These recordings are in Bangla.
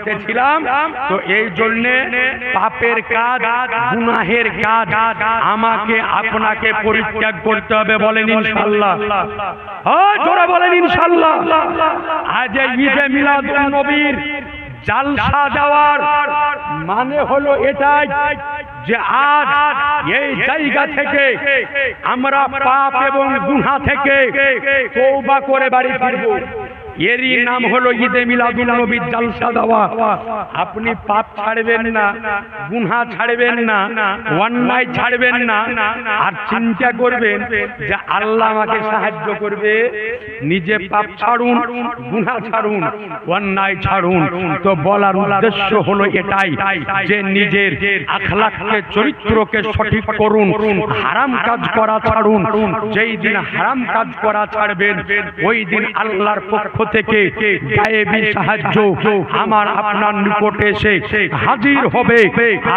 করতেছিলাম তো এই জন্যে পাপের কাজ গুনাহের কাজ আমাকে আপনাকে পরিত্যাগ করতে হবে বলেন ইনশাল্লাহ। জোরে বলেন ইনশাল্লাহ। আজ ঈদে মিলাদ নবীর জালসা দেওয়ার মানে হলো এটাই যে আজ এই জায়গা থেকে আমরা পাপ এবং গুহা থেকে তৌবা করে বাড়ি ফিরবো। এরই নাম হলো ঈদে মিলাদুল নবীর জালসা দেওয়া আপনি পাপ ছাড়বেন না গুনহা ছাড়বেন না অন্যায় ছাড়বেন না আর চিন্তা করবেন যে আল্লাহ আমাকে সাহায্য করবে নিজে পাপ ছাড়ুন গুনহা ছাড়ুন অন্যায় ছাড়ুন। তো বলার উদ্দেশ্য হলো এটাই যে নিজের আখলাককে চরিত্রকে সঠিক করুন হারাম কাজ করা ছাড়ুন যেই দিন হারাম কাজ করা ছাড়বেন ওই দিন আল্লাহর পক্ষ থেকে গায়েবী সাহায্য আমার আপনার নিকটে এসে হাজির হবে।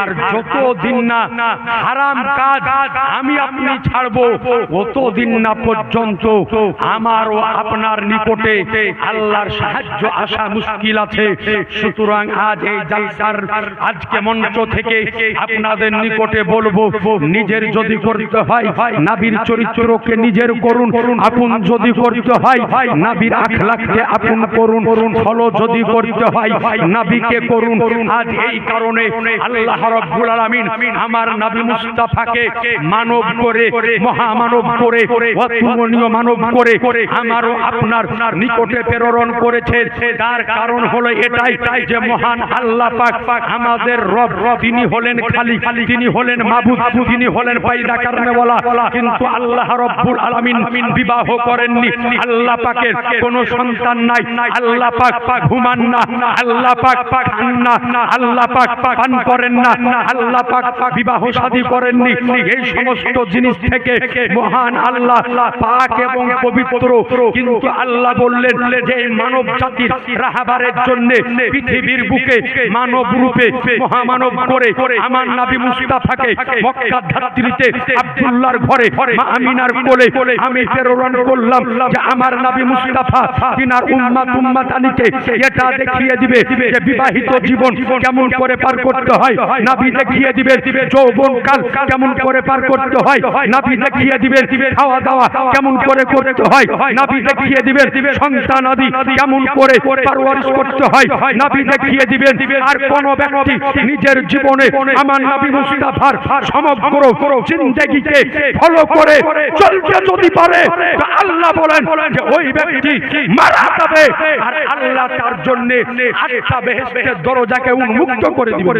আর যত দিন না হারাম কাজ আমি আপনি ছাড়বো দিন না পর্যন্ত আমার ও আপনার নিকটে আল্লাহর সাহায্য আসা মুশকিল আছে। সুতরাং আজ এই জালসার আজকে মঞ্চ থেকে আপনাদের নিকটে বলব, নিজের যদি করতে হয় নাবির চরিত্রকে নিজের করুন, আপন যদি করতে হয় নাবির আখলাককে আপন করুন, ফলো যদি করতে হয়, নাবিকে করুন। আজ এই কারণে আল্লাহ রাব্বুল আলামিন আমার নবী মুস্তাফাকে মানব করে, মহামানব করে, অতুলনীয় মানব করে, আমারও আপনার নিকটে প্রেরণ করেছে। তার কারণ হলো এটাই যে মহান আল্লাহ পাক আমাদের রব, তিনি হলেন খালি তিনি হলেন মাবুদ, তিনি হলেন পায়দা কারণে বলা কিন্তু আল্লাহ রব্বুল আলামিন বিবাহ করেননি। আল্লাহ পাকের কোনো সন্তান নাই। আল্লাহ পাক ঘুমান না। আল্লাহ পাক খান না। আল্লাহ পাক পান করেন না। আল্লাহ পাক বিবাহ শাদী করেননি। এই সমস্ত জিনিস থেকে মহান আল্লাহ পাক এবং পবিত্র। কিন্তু আল্লাহ বললেন যে মানব জাতির রাহাবারের জন্য পৃথিবীর বুকে মানব রূপে মহামানব করে আমার নাবি মুস্তাফাকে মক্কা ধাত্রীতে আব্দুল্লাহর ঘরে আমিনার কোলে আমি প্রেরণ করলাম যে আমার নাবি মুস্তাফা তিনার উম্মাত উম্মাতানিকে এটা দেখিয়ে দিবে যে বিবাহিত জীবন কেমন করে পার করতে হয়। নাবি দেখিয়ে দিবে যৌবন কাল কেমন করে পার করতে হয়। নাবি দেখিয়ে দিবে খাওয়া দাওয়া কেমন করে করতে হয়। নাবি দেখিয়ে দিবে সন্তান আদি কেমন করে পারওয়ারিশ করতে হয়। নাবি দেখিয়ে দিবেন আর কোন ব্যক্তি নিজের জীবনে আমার নবী মুস্তাফার সমগ্র জিন্দেগিকে ফলো করে চলতে যদি পারে আল্লাহ বলেন যে ওই ব্যক্তি মারা যাবে আর আল্লাহ তার জন্য আটটা বেহেস্তের দরজাকে উন্মুক্ত করে দিবেন।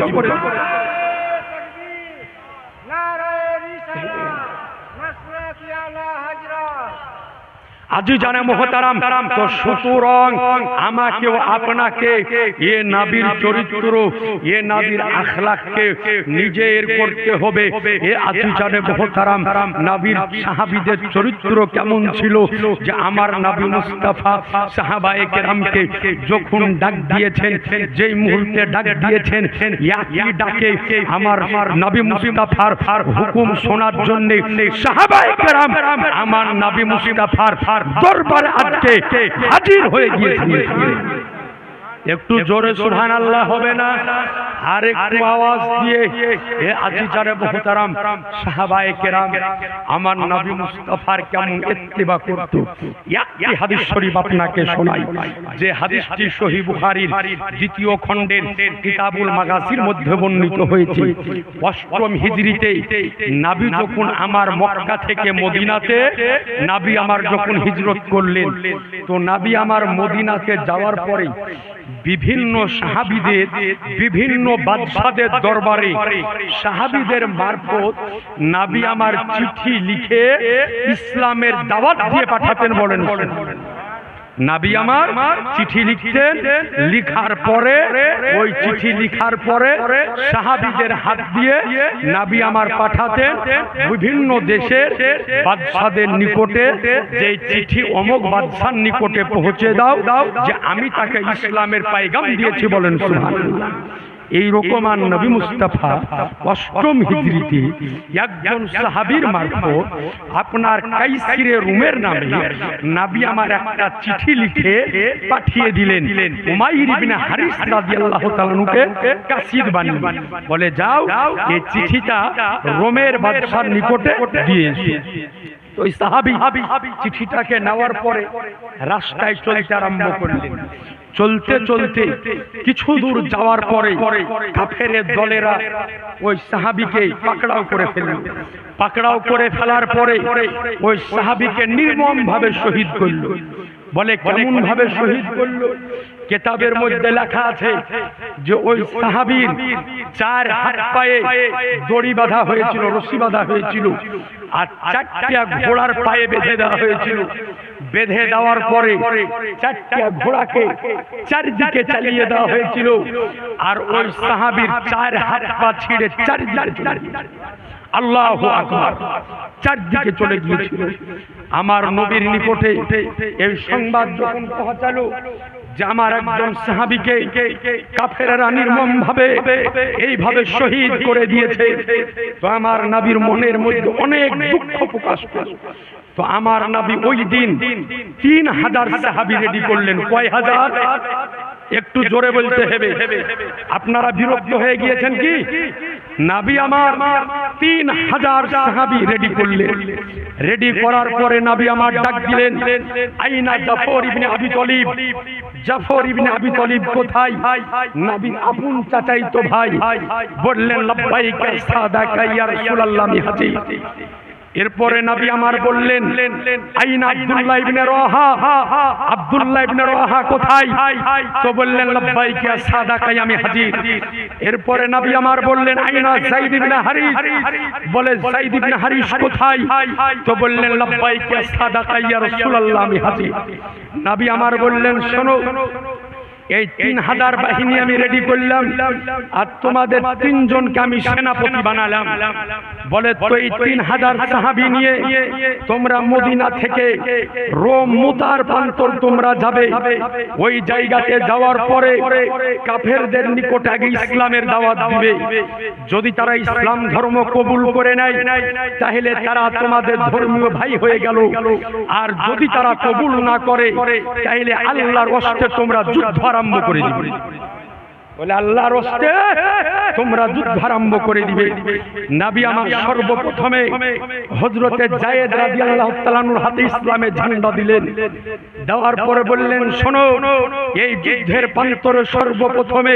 আজি জানে মোহতারাম, তো সুতরাং আমাকেও আপনাকে এ নাবির চরিত্র, এ নাবির আখলাককে নিজের করতে হবে। এ আজি জানে মোহতারাম, নাবির সাহাবিদের চরিত্র কেমন ছিল যে আমার নাবি মুস্তাফা সাহাবায়ে কেরামকে যখন ডাক দিয়েছেন, যেই মুহূর্তে ডাক দিয়েছেন একই ডাকে আমার নবী মুস্তাফার হুকুম শোনার জন্য সাহাবায়ে কেরাম, আমার নবী মুস্তাফার দরবারে আজকে হাজির হয়ে গিয়েছে একটু জোরে সুবহান আল্লাহ হবে না। আর একটু আওয়াজ দিয়ে এ আজিজারে মুহতারাম সাহাবায়ে কেরাম আমার নবী মুস্তাফার কেমন ইত্তিবা করত? একটি হাদিস শরীফ আপনাকে শোনাই। যে হাদিসটি সহিহ বুখারীর দ্বিতীয় খণ্ডের কিতাবুল মাগাসির মধ্যে বর্ণিত হয়েছে। অষ্টম হিজরিতে নাবি যখন আমার মক্কা থেকে মদিনাতে নাবি আমার যখন হিজরত করলেন তো নাবি আমার মদিনাতে যাওয়ার পরে বিভিন্ন সাহাবিদের, বিভিন্ন বাদশাদের দরবারে সাহাবিদের মারফত নাবি আমার চিঠি লিখে ইসলামের দাওয়াত দিয়ে পাঠাতেন বলেন। নাবি আমার চিঠি লিখতেন, লিখার পরে, ওই চিঠি লিখার পরে সাহাবিদের হাত দিয়ে নাবি আমার পাঠাতেন বিভিন্ন দেশের বাদশাদের নিকটে, যে চিঠি অমক বাদশার নিকটে পৌঁছে দাও, যে আমি তাকে ইসলামের পাইগাম দিয়েছি বলেন সুবহানাল্লাহ। এই রকম আর নবী মুস্তাফা অষ্টম হিজরিতে একজন সাহাবীর মারফত আপনার কাইসিরে রুমের নামে নাবি আমার একটা চিঠি লিখে পাঠিয়ে দিলেন। উমাইর ইবনে হারিস রাদিয়াল্লাহু তাআলাকে কাসিদ বানিয়ে। বলে, যাও, এই চিঠিটা রোমের বাদশার নিকটে দিয়ে ওই সাহাবি চিঠিটাকে নেওয়ার পরে রাস্তায় চলতে আরম্ভ করলেন। চলতে চলতে কিছু দূর যাওয়ার পরে কাফেরের দলেরা ওই সাহাবিকে পাকড়াও করে ফেলল। পাকড়াও করে ফেলার পরে ওই সাহাবিকে নির্মম ভাবে শহীদ করল। বলে কেমন ভাবে শহীদ করল? কেতাবের মধ্যে লেখা আছে যে ওই সাহাবীর চার হাত পায়ে দড়ি বাঁধা হয়েছিল, রশি বাঁধা হয়েছিল, আর চারটা ঘোড়ার পায়ে বেঁধে দেওয়া হয়েছিল। বেঁধে দেওয়ার পরে চারটা ঘোড়াকে চারদিকে চালিয়ে দেওয়া হয়েছিল। আর ওই সাহাবির চার হাত পা ছিঁড়ে চারদিকে। আল্লাহ আকবার। চারদিকে চলে গিয়েছিল। আমার নবীর নিকটে এই সংবাদ যখন পৌঁছালো যে আমার একজন সাহাবিকে কাফেরা নির্মম ভাবে এইভাবে শহীদ করে দিয়েছে। তো আমার নবীর মনের মধ্যে অনেক দুঃখ প্রকাশ পেল তো আমার নবী ওই দিন তিন হাজার সাহাবি রেডি করলেন। কয় হাজার? একটু জোরে বলতে হবে। আপনারা বিরক্ত হয়ে গিয়েছেন কি? নাবি আমার তিন হাজার সাহাবি রেডি করলেন। রেডি করার পরে নাবি আমার ডাক দিলেন, আইনা জাফর ইবনে আবি তলিব, জাফর ইবনে আবি তলিব কোথায়? নাবি, আপন চাচাই তো ভাই। বললেন, লব্বাইকা সাদাকা ইয়া রাসূলুল্লাহ আমি হাজির এরপরে নবী আমার বললেন, আইন আব্দুল্লাহ ইবনে রহা, আব্দুল্লাহ ইবনে রহা কোথায়? তো বললেন লব্বাইক ইয়া সাদাকাই আমি হাজির। এরপরে নবী আমার বললেন, আইনা সাইদ ইবনে হারিস। বলে সাইদ ইবনে হারিস কোথায়? তো বললেন লব্বাইক ইয়া সাদাকাই ইয়া রাসূলুল্লাহ, আমি হাজির। নবী আমার বললেন, শোনো এই তিন হাজার বাহিনী আমি রেডি করলাম। আর তোমাদের তিনজনকে আমি সেনাপতি বানালাম। বলে তো এই তিন হাজার সাহাবি নিয়ে তোমরা মদিনা থেকে রোম মুতার প্রান্তর তোমরা যাবে। ওই জায়গাতে যাওয়ার পরে কাফেরদের নিকট আগে ইসলামের দাওয়াত দিবে। যদি তারা ইসলাম ধর্ম কবুল করে নেয় তাহলে তারা তোমাদের ধর্মীয় ভাই হয়ে গেল। আর যদি তারা কবুল না করে তাহলে আল্লাহর অস্তে তোমরা যুদ্ধ আরম্ভ করে দিবে বলে আল্লাহর হস্তে তোমরা যুদ্ধ আরম্ভ করে দিবে। নাবি আমার সর্বপ্রথমে হজরতে জায়েদ রাদিয়াল্লাহু তাআলার হাতে ইসলামের ঝান্ডা দিলেন। দেওয়ার পরে বললেন, শোনো, এই যুদ্ধের প্রান্তরে সর্বপ্রথমে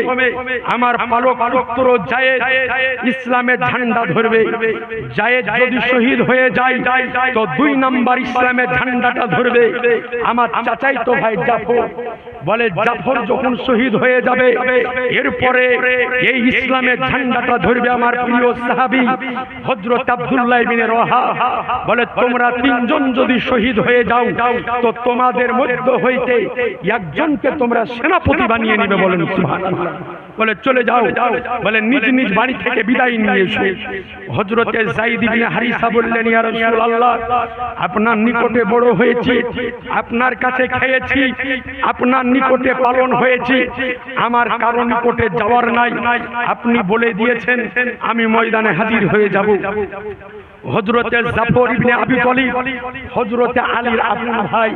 আমার পালক পুত্র জায়েদ ইসলামের ঝান্ডা ধরবে। জায়েদ যদি শহীদ হয়ে যায়, তো দুই নাম্বার ইসলামের ঝান্ডাটা ধরবে। আমার চাচাই তো ভাই জাফর বলে, জাফর যখন শহীদ হয়ে যাবে এরপরে এই ইসলামের ঝান্ডাটা ধরবে আমার প্রিয় সাহাবী, হযরত আব্দুল্লাহ ইবনে রহা বলে, তোমরা তিনজন যদি শহীদ হয়ে যাও, তো তোমাদের মধ্য হইতে একজনকে তোমরা সেনাপতি বানিয়ে নেবে বলেন বলে, চলে যাও। বলে, নিজ নিজ বাড়ি থেকে বিদায় নিয়ে এসো। ইবনে হারিসা বললেন, ইয়া আপনার নিকটে বড় হয়েছি, আপনার কাছে খেয়েছি, আপনার নিকটে পালন হয়েছি। আমার কারও নিকটে যাওয়ার নাই। আপনি বলে দিয়েছেন, আমি ময়দানে হাজির হয়ে যাব। হজরতে জাফর ইবনে আবি তলিব হজরতে আলীর আপন ভাই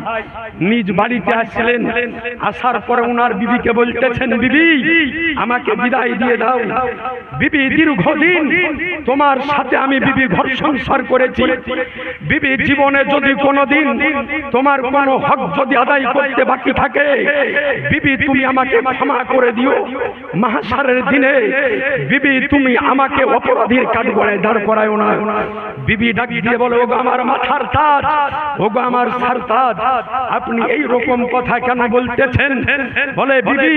নিজ বাড়িতে আসছিলেন আসার পরে ওনার বিবিকে বলতেছেন, বিবি, আমাকে বিদায় দিয়ে দাও। বিবি, দীর্ঘদিন তোমার সাথে আমি বিবি ঘর সংসার করেছি। বিবি জীবনে যদি কোনোদিন তোমার কোনো হক যদি আদায় করতে বাকি থাকে, বিবি তুমি আমাকে ক্ষমা করে দিও। মাহাসারের দিনে, বিবি, তুমি আমাকে অপরাধীর কাঠ গড়ায় দাঁড় করায় না। বিবি ডাক দিয়ে বলে, ওগো আমার মাথার তাজ, ওগো আমার সার তাজ, আপনি এই রকম কথা কেন বলতেছেন? বলে, বিবি,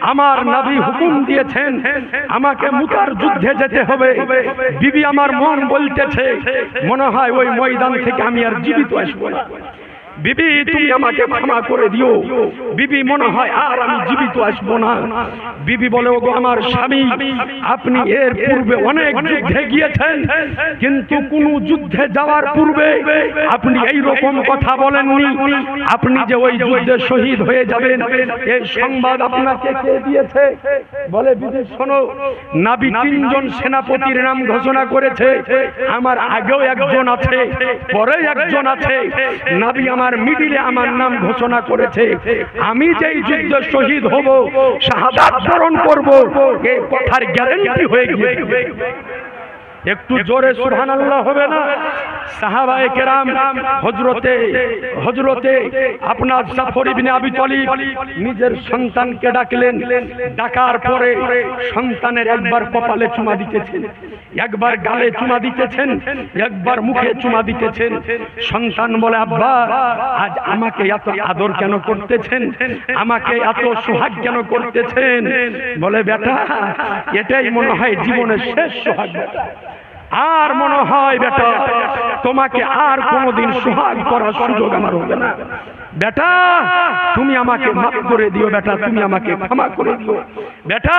আমার নবী হুকুম দিয়েছেন, আমাকে মুতার যুদ্ধে যেতে হবে। বিবি আমার মন বলতেছে, মনে হয় ওই ময়দান থেকে আমি আর জীবিত আসব বিবি তুমি আমাকে ক্ষমা করে দিও। বিবি মনে হয় আর আমি জীবিত আসব না। বিবি বলে ওগো আমার স্বামী আপনি এর পূর্বে অনেক যুদ্ধে গিয়েছেন। কিন্তু কোন যুদ্ধে যাওয়ার পূর্বে আপনি এই রকম কথা বলেননি। আপনি যে ওই যুদ্ধে শহীদ হয়ে যাবেন এই সংবাদ আপনাকে কে দিয়েছে? বলে বিবি শোনো নাবি তিনজন সেনাপতির নাম ঘোষণা করেছে। আমার আগেও একজন আছে পরে একজন আছে। নাবি আমার মিডিলে আমার নাম ঘোষণা করেছে। আমি যেই যুদ্ধ শহীদ হব, শাহাদাত বরণ করব, এই কথার গ্যারেন্টি হয়ে গিয়েছে। একটু জোরে সুবহানাল্লাহ হবে না? সাহাবায়ে কেরাম, হযরতে হযরতে আপনার জাফর ইবনে আবি তালিব নিজের সন্তানকে ডাকলেন। ডাকার পরে সন্তানের একবার কপালে চুমা দিতেছেন, একবার গালে চুমা দিতেছেন, একবার মুখে চুমা দিতেছেন। সন্তান বলে, আব্বা, আজ আমাকে এত আদর কেন করতেছেন? আমাকে এত সোহাগ কেন করতেছেন? বলে, বেটা, এটাই মনে হয় জীবনের শেষ সোহাগ, বেটা। আর মনে হয় বেটা তোমাকে আর কোনোদিন সোহাগ করার সুযোগ আমার হবে না। বেটা তুমি আমাকে মাফ করে দিও বেটা তুমি আমাকে ক্ষমা করে দিও। বেটা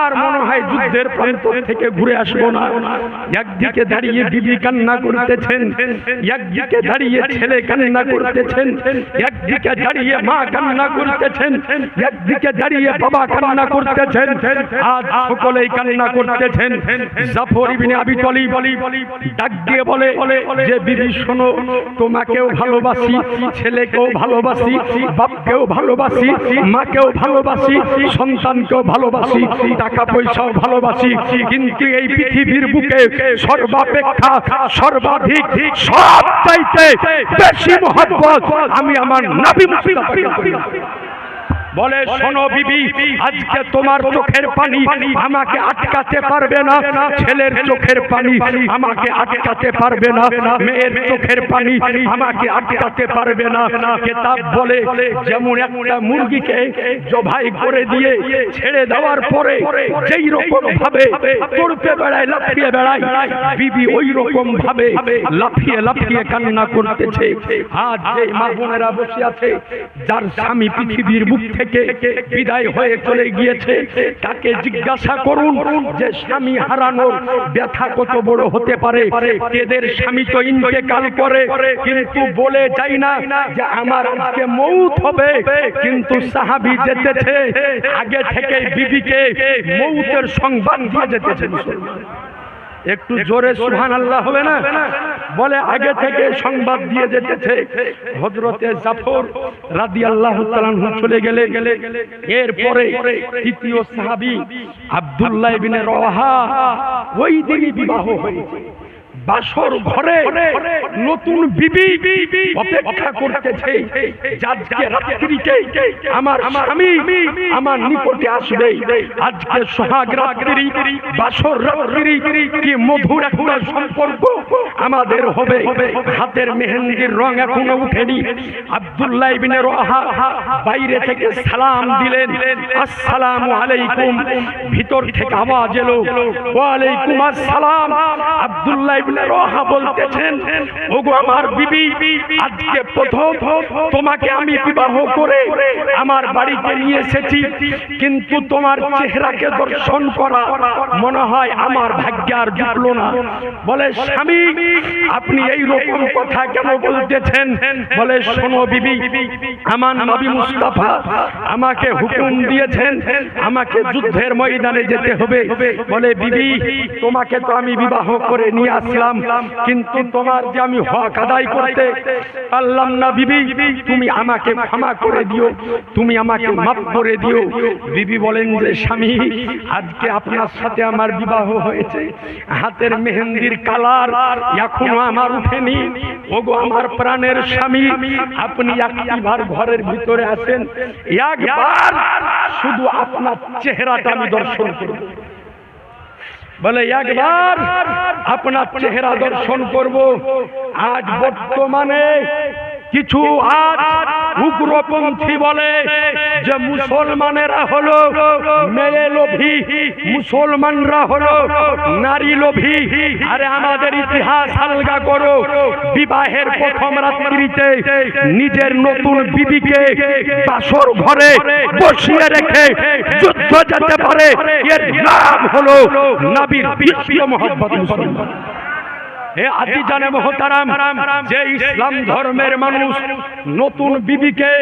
আর মনে হয় যুদ্ধের প্রান্ত থেকে ঘুরে আসব না। একদিকে দাঁড়িয়ে বিবি কান্না করতেছেন একদিকে দাঁড়িয়ে ছেলে কান্না করতেছেন একদিকে দাঁড়িয়ে মা কান্না করতেছেন একদিকে দাঁড়িয়ে বাবা কান্না করতেছেন আজ সকলেই কান্না করতেছেন। জাফর ইবনে আবি তালিব ডাক দিয়ে বলে যে বিবি শোনো তোমাকেও ভালোবাসি ছেলেকেও ভালোবাসি, বাপকেও ভালোবাসি, মাকেও ভালোবাসি, সন্তানকেও ভালোবাসি টাকা পয়সাও ভালোবাসি। কিন্তু এই পৃথিবীর বুকে সর্বাপেক্ষা, সর্বাধিক সব চাইতে বেশি মহব্বত আমি আমার নাবি মুস্তাফাকে করি। বলে শোনো বিবি আজকে তোমার চোখের পানি আমাকে আটকাতে পারবে না ছেলের চোখের পানি আমাকে আটকাতে পারবে না মেয়ের চোখের পানি আমাকে আটকাতে পারবে না কেতাব বলে যেমন একটা মুরগিকে জবাই করে দিয়ে ছেড়ে দেওয়ার পরে যেই রকম ভাবে তড়পে বেড়ায় লাফিয়ে বেড়ায় বিবি ওই রকম ভাবে লাফিয়ে লাফিয়ে কান্না করতেছে। আজ যে মা বোনেরা বসে আছে যার স্বামী পৃথিবীর বুক থেকে বিদায় হয়ে চলে গিয়েছে, তাকে জিজ্ঞাসা করুন যে স্বামী হারানোর ব্যথা কত বড় হতে পারে। এদের স্বামী তো ইন্তেকাল করে, কিন্তু বলে যাই না যে আমার আজকে মৌত হবে। কিন্তু সাহাবি যেতেছে, আগে থেকে বিবিকে মৌতের সংবাদ দিয়ে যেতেছে। একটু জোরে সুহান আল্লাহ হবে না? বলে আগে থেকে সংবাদ দিয়ে যেতেছে। হজরতে জাফর রাদি আল্লাহ চলে গেলে। গেলে এরপরে তৃতীয় সাহাবি আব্দুল্লাহ বিনে রহা ওই দিনই বিবাহ হয়েছে। বাসর ঘরে নতুন বিবি অপেক্ষা করতেছে। আজকে রাত্রিতে আমার স্বামী আমার নিকটে আসবে। আজকে সোহাগ রাত্রি, বাসর রাত্রি কি মধুর একটা সম্পর্ক আমাদের হবে? হাতের মেহেন্দির রং এখনও উঠেনি। আব্দুল্লাহ ইবনে রহা বাইরে থেকে সালাম দিলেন। আসসালামু আলাইকুম। ভিতর থেকে আওয়াজ এলো। ওয়া আলাইকুম আসসালাম। আব্দুল্লাহ ইবনে রহা বলতেছেন, ওগো আমার বিবি, আজকে প্রথম তোমাকে আমি বিবাহ করে আমার বাড়িতে নিয়ে এসেছি, কিন্তু তোমার চেহারাকে দর্শন করা মনে হয় আমার ভাগ্য আর জুটলো না। বলে, স্বামী, আপনি এই রকম কথা কেন বলতেছেন? বলে, শোনো বিবি, আমার নবী মুস্তাফা আমাকে হুকুম দিয়েছেন, আমাকে যুদ্ধের ময়দানে যেতে হবে। বলে, বিবি, তোমাকে তো আমি বিবাহ করে নিয়ে আসলাম। কিন্তু তোমার যে আমি হক আদায় করতে পারলাম না, বিবি, তুমি আমাকে ক্ষমা করে দিও, তুমি আমাকে মাফ করে দিও। বিবি বলেন যে, স্বামী, আজকে আপনার সাথে আমার বিবাহ হয়েছে। হাতের মেহেন্দির কালার এখনও আমার উঠেনি। ওগো, আমার প্রাণের স্বামী, আপনি একবার ঘরের ভিতরে আসেন। একবার শুধু আপনার চেহারাটা আমি দর্শন করব। বলে একবার আপনার চেহারা দর্শন করব। আজ বর্তমানে কিছু আজ উগ্রপন্থী বলে যে মুসলমানেরা হলো মেয়ে লোভী, মুসলমানরা হলো নারী লোভী। আরে আমাদের ইতিহাস আলগা করো। বিবাহের প্রথম রাত্রিতে নিজের নতুন বিবিকে বাসর ঘরে বসিয়ে রেখে যুদ্ধ যেতে পারে। এর নাম হলো নবীর বিশ্ব মোহাম্মদ মুসলমান। হে আদি জানে মহতারাম, যে ইসলাম ধর্মের মানুষ নতুন বিবিকে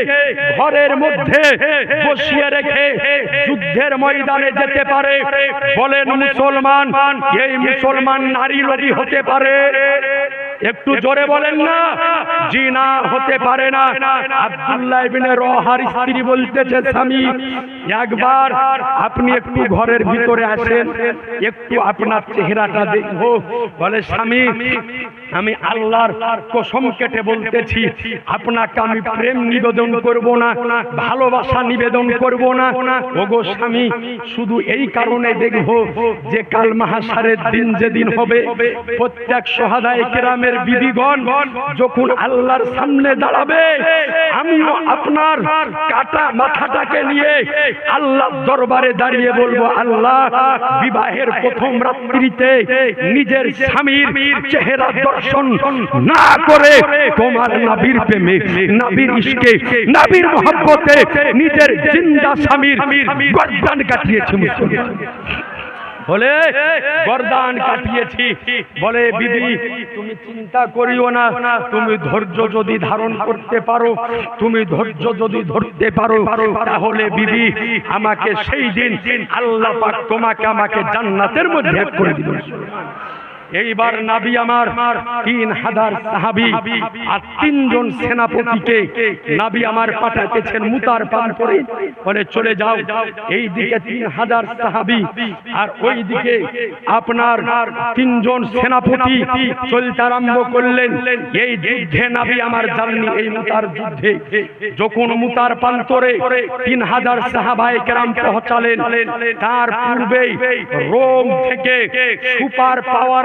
ঘরের মধ্যে বসিয়ে রেখে যুদ্ধের ময়দানে যেতে পারে। বলেন মুসলমান, এই মুসলমান নারী লোভী হতে পারে। একটু জোরে বলেন না। জি না। হতে পারে না। আব্দুল্লাহ ইবনে রহার স্ত্রী বলতেছে স্বামী একবার আপনি একটু ঘরের ভিতরে আসেন। একটু আপনার চেহারাটা দেখব। বলে স্বামী আমি আল্লাহর কসম কেটে বলতেছি আপনাকে আমি প্রেম নিবেদন করব না ভালোবাসা নিবেদন করব না। ওগো স্বামী শুধু এই কারণে দেখব যে কাল মাহাসারের দিন যেদিন হবে প্রত্যেক সহাদায় কেরামের বিবিগণ যখন আল্লাহর সামনে দাঁড়াবে, আমিও আপনার কাটা মাথাটাকে নিয়ে আল্লাহ দরবারে দাঁড়িয়ে বলব, আল্লাহ, বিবাহের প্রথম রাত্রিতে নিজের স্বামীর চেহারা দর্শন না করে তোমার নাবির প্রেমে নাবির ইশকে নাবির মহব্বতে নিজের জিন্দা স্বামীর গর্দান কাটিয়েছে মুসলমান। বলে গরদান কাটিয়েছি। বলে বিবি তুমি চিন্তা করিও না। তুমি ধৈর্য যদি ধারণ করতে পারো তুমি ধৈর্য যদি ধরতে পারো তাহলে বিবি আমাকে সেই দিন আল্লাহ পাক তোমাকে আমাকে জান্নাতের মধ্যে করে দিবেন। এইবার নাবি আমার তিন হাজার সাহাবি আর তিনজন সেনাপতিকে নাবি আমার পাঠাতেছেন মুতার পান করে। বলে, চলে যাও এই দিকে তিন হাজার সাহাবি আর ওই দিকে আপনার তিনজন সেনাপতি চলতে আরম্ভ করলেন। এই যুদ্ধে নাবি আমার জাননি, এই মুতার যুদ্ধে। যখন মুতার প্রান্তরে তিন হাজার সাহাবাই কেরাম পৌঁছালেন, তার পূর্বেই রোম থেকে সুপার পাওয়ার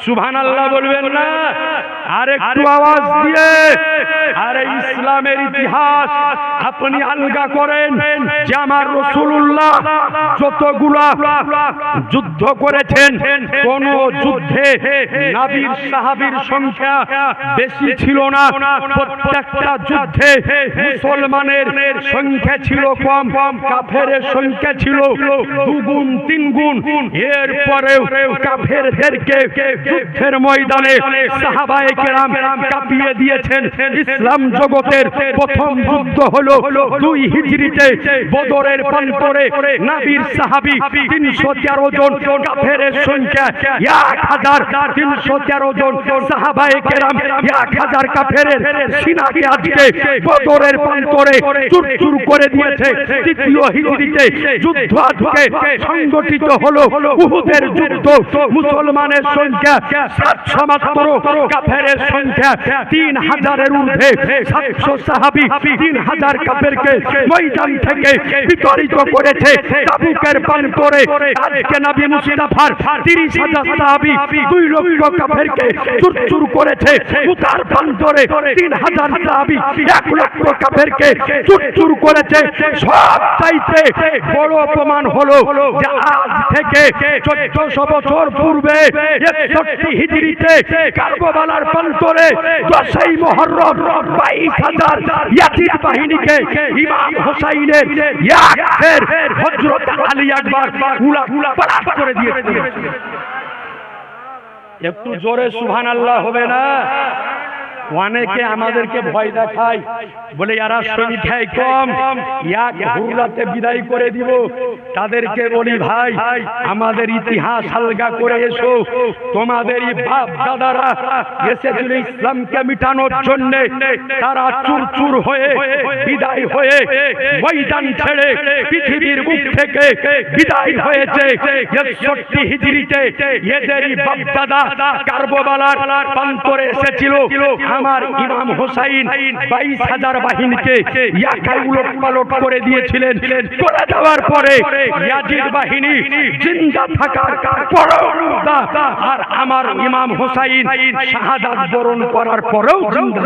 সুভান আল্লাহ বলবেন না। আর একটু আওয়াজ দিয়ে আরে ইসলামের ইতিহাস আপনি আলগা করেন যে আমার রসুল্লাহ যতগুলা যুদ্ধ করেছেন কোন যুদ্ধে নাবির সাহাবির সংখ্যা বেশি ছিল না। প্রত্যেকটা যুদ্ধে মুসলমানের সংখ্যা ছিল কম কাফেরের সংখ্যা ছিল দুগুণ তিন গুণ এরপরেও কাফেরদেরকে যুদ্ধের ময়দানে সাহাবায়ে কেরাম কাঁপিয়ে দিয়েছেন। ইসলাম জগতের প্রথম যুদ্ধ হলো দুই হিজরিতে বদরের প্রান্তরে নাবির সাহাবি তিনশো তেরো জন কাফেরের সংখ্যা এক হাজার। তিনশো তেরো জন সাহাবায়ে কেরাম এক হাজার কাফেরের সিনাকে আজকে বদরের প্রান্তরে চুর চুর করে দিয়েছে। তৃতীয় হিজরিতে যুদ্ধ আজকে সংগঠিত হলো উহুদের যুদ্ধ। মুসলমানের সংখ্যা সাতশো সব চাইতে বড় অপমান হলো যে আজ থেকে চোদ্দশো বছর পূর্বে একষট্টি হিজড়িতে কার্ববালার প্রান্তরে দশই মহরম বাইশ হাজার ইয়াসিদ বাহিনীকে ইমাম হোসাইনের ইয়াকের হজরত আলী আকবর উলা উলা পালাত করে দিয়েছে একটু জোরে সুবহানাল্লাহ হবে না? অনেকে আমাদেরকে ভয় দেখায়। বলে এরা সংখ্যায় কম। এক হুরলাতে বিদায় করে দিব। তাদেরকে বলি ভাই আমাদের ইতিহাস আলগা করে এসো। তোমাদের বাপ দাদারা এসেছিল ইসলামকে মিটানোর জন্য। তারা চুর চুর হয়ে বিদায় হয়ে ময়দান ছেড়ে পৃথিবীর মুখ থেকে বিদায় হয়েছে। একষট্টি হিজড়িতে এদেরই বাপ দাদা কার্বোবালার প্রান্তরে এসেছিল। আমার ইমাম হোসাইন বাইশ হাজার বাহিনীকে ইয়াকাই উলট পালট করে দিয়েছিলেন। করে দেওয়ার পরে ইয়াজিদ বাহিনী জিন্দা থাকার পরেও আর আমার ইমাম হোসাইন শাহাদাত বরণ করার পরেও জিন্দা।